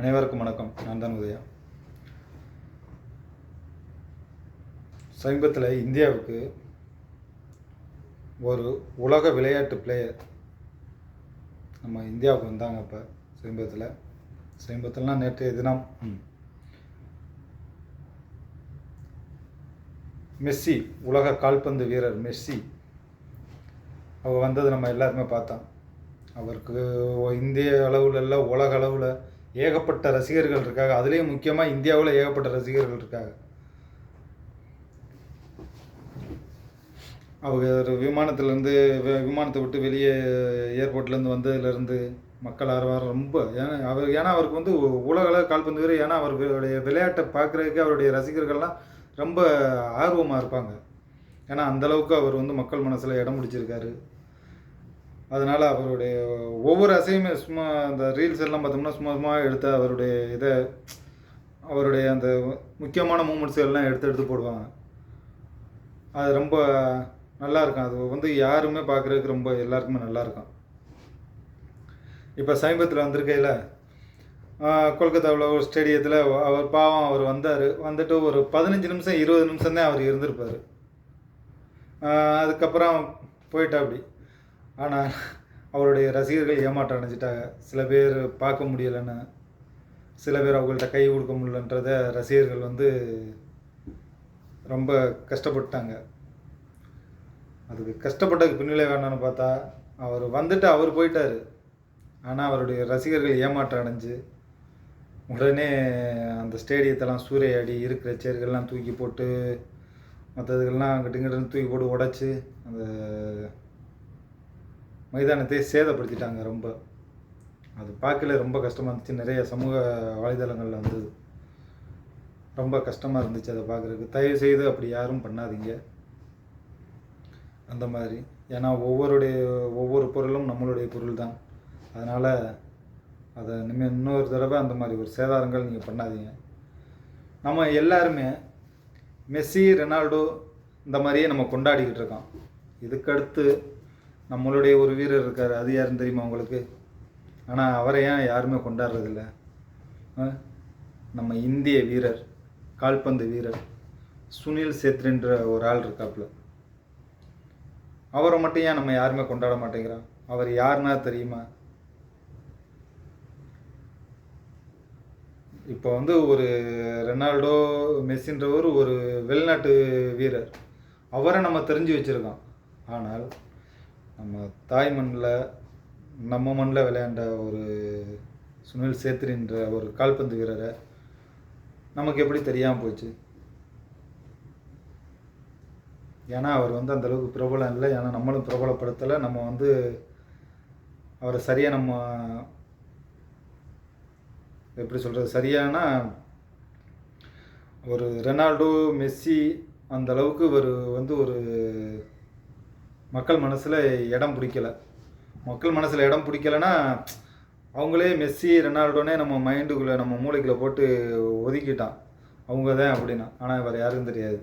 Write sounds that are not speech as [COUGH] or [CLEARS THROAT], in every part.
அனைவருக்கும் வணக்கம். நான் தான் உதயா. சமீபத்தில் இந்தியாவுக்கு ஒரு உலக விளையாட்டு பிளேயர் நம்ம இந்தியாவுக்கு வந்தாங்க இப்போ சமீபத்தில். சமீபத்திலலாம் நேற்றைய தினம் மெஸ்ஸி உலக கால்பந்து வீரர் மெஸ்ஸி. அவர் வந்தது நம்ம எல்லாருமே பார்த்தோம். அவருக்கு இந்திய அளவில் இல்லை உலக அளவில் ஏகப்பட்ட ரசிகர்கள் இருக்காங்க. அதுலேயும் முக்கியமாக இந்தியாவில் ஏகப்பட்ட ரசிகர்கள் இருக்காங்க. அவர் விமானத்துலேருந்து விமானத்தை விட்டு வெளியே ஏர்போர்ட்லேருந்து வந்ததுலேருந்து மக்கள் ஆர்வம் ரொம்ப ஏன்னா அவர் ஏன்னா அவருக்கு வந்து உலகளவு கால்பந்து வீரர் ஏன்னா அவருடைய விளையாட்டை பார்க்குறதுக்கு அவருடைய ரசிகர்கள்லாம் ரொம்ப ஆர்வமாக இருப்பாங்க. ஏன்னா அந்த அளவுக்கு அவர் வந்து மக்கள் மனசில் இடம் பிடிச்சிருக்காரு. அதனால் அவருடைய ஒவ்வொரு அசையுமே சும்மா அந்த ரீல்ஸ் எல்லாம் பார்த்தோம்னா சும்மா சும்மா எடுத்த அவருடைய இதை அவருடைய அந்த முக்கியமான மூமெண்ட்ஸ் எல்லாம் எடுத்து எடுத்து போடுவாங்க. அது ரொம்ப நல்லா இருக்கும். அது வந்து யாருமே பார்க்குறதுக்கு ரொம்ப எல்லாருக்குமே நல்லா இருக்கும். இப்போ சமீபத்தில் வந்திருக்கையில் கொல்கத்தாவில் ஒரு ஸ்டேடியத்தில் அவர் பாவம் அவர் வந்தார். வந்துட்டு ஒரு பதினஞ்சு நிமிஷம் இருபது நிமிஷம் தான் அவர் இருந்திருப்பார். அதுக்கப்புறம் போயிட்டா அப்படி ஆனால் அவருடைய ரசிகர்கள் ஏமாற்றம் அடைஞ்சிட்டாங்க. சில பேர் பார்க்க முடியலைன்னு சில பேர் அவங்கள்ட்ட கை கொடுக்க முடியலன்றத ரசிகர்கள் வந்து ரொம்ப கஷ்டப்பட்டாங்க அதுக்கு கஷ்டப்பட்டதுக்கு பின்னிலை வேணான்னு பார்த்தா அவர் வந்துட்டு அவர் போயிட்டார். ஆனால் அவருடைய ரசிகர்கள் ஏமாற்றம் அடைஞ்சு உடனே அந்த ஸ்டேடியத்தெல்லாம் சூறையாடி இருக்கிற சேர்கள்லாம் தூக்கி போட்டு மற்றதுக்கெல்லாம் அங்கிட்டு தூக்கி போட்டு உடச்சி அந்த மைதானத்தை சேதப்படுத்திட்டாங்க ரொம்ப. அது பார்க்கல ரொம்ப கஷ்டமாக இருந்துச்சு. நிறைய சமூக வலைதளங்களில் வந்தது. ரொம்ப கஷ்டமாக இருந்துச்சு அதை பார்க்குறதுக்கு. தயவு செய்து அப்படி யாரும் பண்ணாதீங்க. அந்த மாதிரி. ஏன்னா ஒவ்வொருடைய ஒவ்வொரு பொருளும் நம்மளுடைய பொருள் தான். அதனால் அதை இனிமேல் இன்னொரு தடவை அந்த மாதிரி ஒரு சேதாரங்கள் நீங்கள் பண்ணாதீங்க. நம்ம எல்லாருமே மெஸ்ஸி ரெனால்டோ இந்த மாதிரியே நம்ம கொண்டாடிக்கிட்டு இருக்கோம். இதுக்கடுத்து நம்மளுடைய ஒரு வீரர் இருக்கார். அது யாருன்னு தெரியுமா உங்களுக்கு? ஆனால் அவரை ஏன் யாருமே கொண்டாடுறதில்ல? ஆ? நம்ம இந்திய வீரர் கால்பந்து வீரர் சுனில் சேத்ரின்ற ஒரு ஆள் இருக்காப்புல. அவரை மட்டும் ஏன் நம்ம யாருமே கொண்டாட மாட்டேங்கிறோம்? அவர் யாருன்னா தெரியுமா? இப்போ வந்து ஒரு ரெனால்டோ மெஸ்ஸின்றவர் ஒரு வெளிநாட்டு வீரர். அவரை நம்ம தெரிஞ்சு வச்சுருக்கோம். ஆனால் நம்ம தாய் மண்ணில் நம்ம மண்ணில் விளையாண்ட ஒரு சுனில் சேத்ரின்ற ஒரு கால்பந்து வீரரை நமக்கு எப்படி தெரியாமல் போச்சு? ஏன்னா அவர் வந்து அந்தளவுக்கு பிரபலம் இல்லை. ஏன்னா நம்மளும் பிரபலப்படுத்தலை. நம்ம வந்து அவரை சரியாக நம்ம எப்படி சொல்கிறது சரியானா ஒரு ரெனால்டோ மெஸ்ஸி அந்த அளவுக்கு ஒரு வந்து ஒரு மக்கள் மனசில் இடம் பிடிக்கல. மக்கள் மனசில் இடம் பிடிக்கலன்னா அவங்களே மெஸ்ஸி ரெனால்டோனே நம்ம மைண்டுக்குள்ளே நம்ம மூளைக்குள்ளே போட்டு ஒதுக்கிட்டான். அவங்க தான் அப்படின்னா. ஆனால் வேறு யாருக்கும் தெரியாது.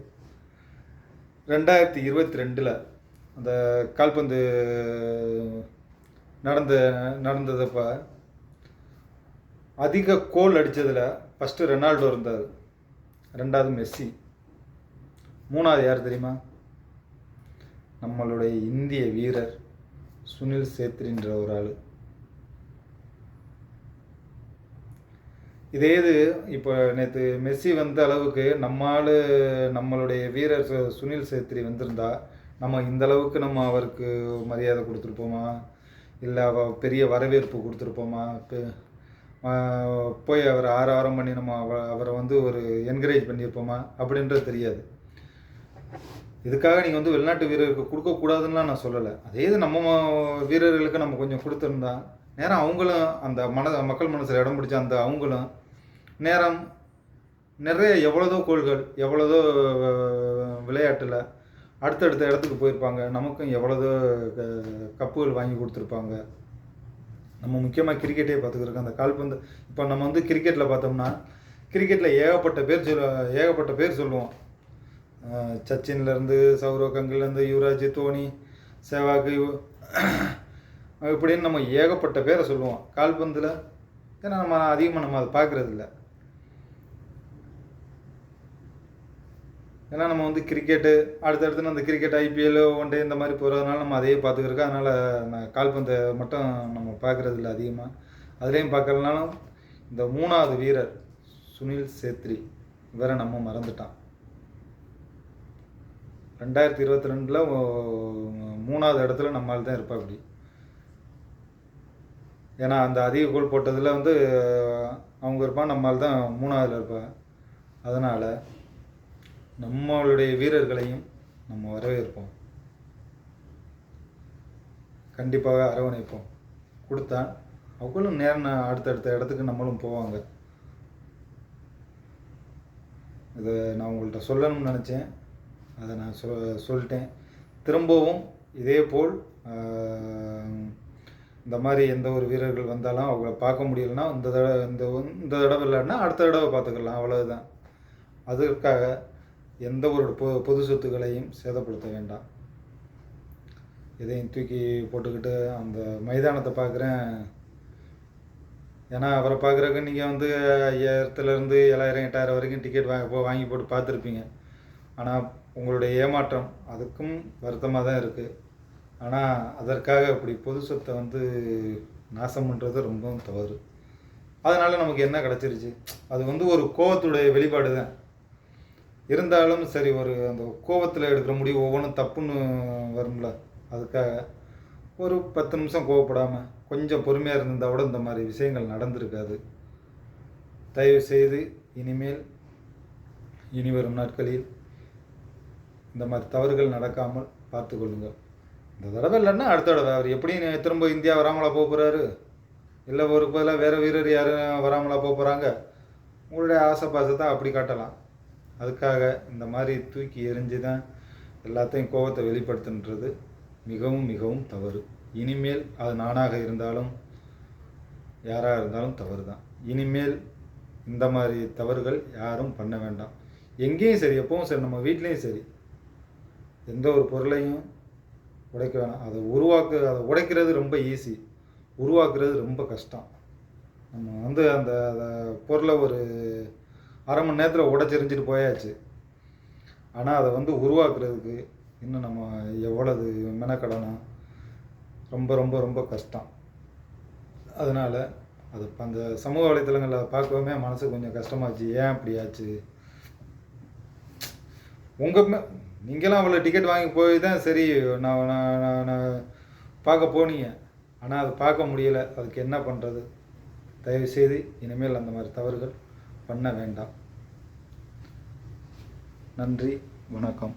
ரெண்டாயிரத்தி இருபத்தி ரெண்டில் அந்த கால்பந்து நடந்த நடந்ததப்ப அதிக கோல் அடித்ததில் ஃபஸ்ட்டு ரெனால்டோ இருந்தார். ரெண்டாவது மெஸ்ஸி. மூணாவது யார் தெரியுமா? நம்மளுடைய இந்திய வீரர் சுனில் சேத்ரின்ற ஒரு ஆள். இதே இது இப்போ நேற்று மெஸ்ஸி வந்த அளவுக்கு நம்ம ஆள் நம்மளுடைய வீரர் சுனில் சேத்ரி வந்திருந்தா நம்ம இந்த அளவுக்கு நம்ம அவருக்கு மரியாதை கொடுத்துருப்போமா? இல்லை அவ பெரிய வரவேற்பு கொடுத்துருப்போமா? பெ- போய் அவரை ஆரவாரம் பண்ணி நம்ம அவ அவரை வந்து ஒரு என்கரேஜ் பண்ணியிருப்போமா? அப்படின்றது தெரியாது. இதுக்காக நீங்கள் வந்து வெளிநாட்டு வீரருக்கு கொடுக்கக்கூடாதுன்னுலாம் நான் சொல்லலை. அதே இது நம்ம வீரர்களுக்கு நம்ம கொஞ்சம் கொடுத்துருந்தா நேரம் அவங்களும் அந்த மன மக்கள் மனசில் இடம் பிடிச்ச அந்த அவங்களும் நேரம் நிறைய எவ்வளோதோ கோள்கள் எவ்வளோதோ விளையாட்டில் அடுத்தடுத்த இடத்துக்கு போயிருப்பாங்க. நமக்கும் எவ்வளோதோ க- கப்புகள் வாங்கி கொடுத்துருப்பாங்க. நம்ம முக்கியமாக கிரிக்கெட்டே பார்த்துக்கிறோம் அந்த கால்பந்து இப்போ நம்ம வந்து கிரிக்கெட்டில் பார்த்தோம்னா கிரிக்கெட்டில் ஏகப்பட்ட பேர் சொல்ல ஏகப்பட்ட பேர் சொல்லுவோம். சச்சின்லேருந்து சௌரவ் கங்குலேருந்து யுவராஜ் தோனி சேவாக் [CLEARS THROAT] இப்படின்னு நம்ம ஏகப்பட்ட பேரை சொல்லுவோம். கால்பந்தில் ஏன்னா நம்ம அதிகமாக நம்ம அதை பார்க்குறது இல்லை ஏன்னா நம்ம வந்து கிரிக்கெட்டு அடுத்தடுத்து அந்த கிரிக்கெட் ஐபிஎல் ஒன் டே இந்த மாதிரி போகிறதுனால நம்ம அதையே பார்த்துக்கிறோம் அதனால் நான் கால்பந்தை மட்டும் நம்ம பார்க்குறது இல்லை அதிகமாக அதுலேயும் பார்க்கறதுனாலும் இந்த மூணாவது வீரர் சுனில் சேத்ரி இவரை நம்ம மறந்துட்டான். ரெண்டாயிரத்தி இருபத்தி ரெண்டில் மூணாவது இடத்துல நம்மால் தான் இருப்பா அப்படி. ஏன்னா அந்த அதிக கோல் போட்டதில் வந்து அவங்க இருப்பான் நம்மால் தான் மூணாவதில் இருப்பா. அதனால் நம்மளுடைய வீரர்களையும் நம்ம வரவேற்போம். கண்டிப்பாக அரவணைப்போம். கொடுத்தா அவங்களும் நேரம் அடுத்தடுத்த இடத்துக்கு நம்மளும் போவாங்க. இதை நான் உங்கள்கிட்ட சொல்லணும்னு நினச்சேன். அதை நான் சொ சொல்லிட்டேன். திரும்பவும் இதே போல் இந்த மாதிரி எந்த ஒரு வீரர்கள் வந்தாலும் அவங்கள பார்க்க முடியலன்னா இந்த தடவை இந்த இந்த தடவை இல்லைன்னா அடுத்த தடவை பார்த்துக்கலாம் அவ்வளவுதான். அதற்காக எந்த ஒரு பொ பொது சொத்துக்களையும் சேதப்படுத்த வேண்டாம். இதையும் தூக்கி போட்டுக்கிட்டு அந்த மைதானத்தை பார்க்குறேன். ஏன்னா அவரை பார்க்குறக்கு நீங்கள் வந்து ஐயாயிரத்துலேருந்து ஏழாயிரம் எட்டாயிரம் வரைக்கும் டிக்கெட் வாங்க போ வாங்கி போட்டு பார்த்துருப்பீங்க. ஆனால் உங்களுடைய ஏமாற்றம் அதுக்கும் வருத்தமாக தான் இருக்குது ஆனால் அதற்காக இப்படி பொது சொத்தை வந்து நாசம் பண்ணுறது ரொம்பவும் தவறு. அதனால் நமக்கு என்ன கிடச்சிருச்சு? அது வந்து ஒரு கோவத்துடைய வெளிப்பாடு தான். இருந்தாலும் சரி ஒரு அந்த கோவத்தில் எடுக்கிற முடிவு ஒவ்வொன்றும் தப்புன்னு வரும்ல. அதுக்காக ஒரு பத்து நிமிஷம் கோவப்படாமல் கொஞ்சம் பொறுமையாக இருந்தால் கூட இந்த மாதிரி விஷயங்கள் நடந்திருக்காது. தயவு செய்து இனிமேல் இனி வரும் நாட்களில் இந்த மாதிரி தவறுகள் நடக்காமல் பார்த்து கொள்ளுங்கள். இந்த தடவை இல்லைன்னா அடுத்த தடவை. அவர் எப்படி திரும்ப இந்தியா வராமலா போக போகிறாரு இல்லை ஒரு பதிலாக வேறு வீரர் யாரும் வராமலா போக போகிறாங்க உங்களுடைய ஆசை பாசத்தை அப்படி காட்டலாம். அதுக்காக இந்த மாதிரி தூக்கி எரிஞ்சு தான் எல்லாத்தையும் கோபத்தை வெளிப்படுத்துன்றது மிகவும் மிகவும் தவறு. இனிமேல் அது நானாக இருந்தாலும் யாராக இருந்தாலும் தவறு தான் இனிமேல் இந்த மாதிரி தவறுகள் யாரும் பண்ண வேண்டாம். எங்கேயும் சரி எப்பவும் சரி நம்ம வீட்லேயும் சரி. எந்த ஒரு பொருளையும் உடைக்க வேணாம். அதை உருவாக்க அதை உடைக்கிறது ரொம்ப ஈஸி உருவாக்குறது ரொம்ப கஷ்டம். நம்ம வந்து அந்த அதை பொருளை ஒரு அரை மணி நேரத்தில் உடைச்செறிஞ்சிட்டு போயாச்சு. ஆனால் அதை வந்து உருவாக்குறதுக்கு இன்னும் நம்ம எவ்வளவு மெனக்கடணும்? ரொம்ப ரொம்ப ரொம்ப கஷ்டம். அதனால் அது இப்ப அந்த சமூக வலைத்தளங்களில் பார்க்கவுமே மனசு கொஞ்சம் கஷ்டமாச்சு. ஏன் அப்படியாச்சு ஆச்சு? உங்கள் நீங்களாம் அவ்வளோ டிக்கெட் வாங்கி போய் தான் சரி நான் நான் நான் நான் பார்க்க போனீங்க. ஆனால் அது பார்க்க முடியலை. அதுக்கு என்ன பண்ணுறது தயவுசெய்து இனிமேல் அந்த மாதிரி தவறுகள் பண்ண வேண்டாம். நன்றி வணக்கம்.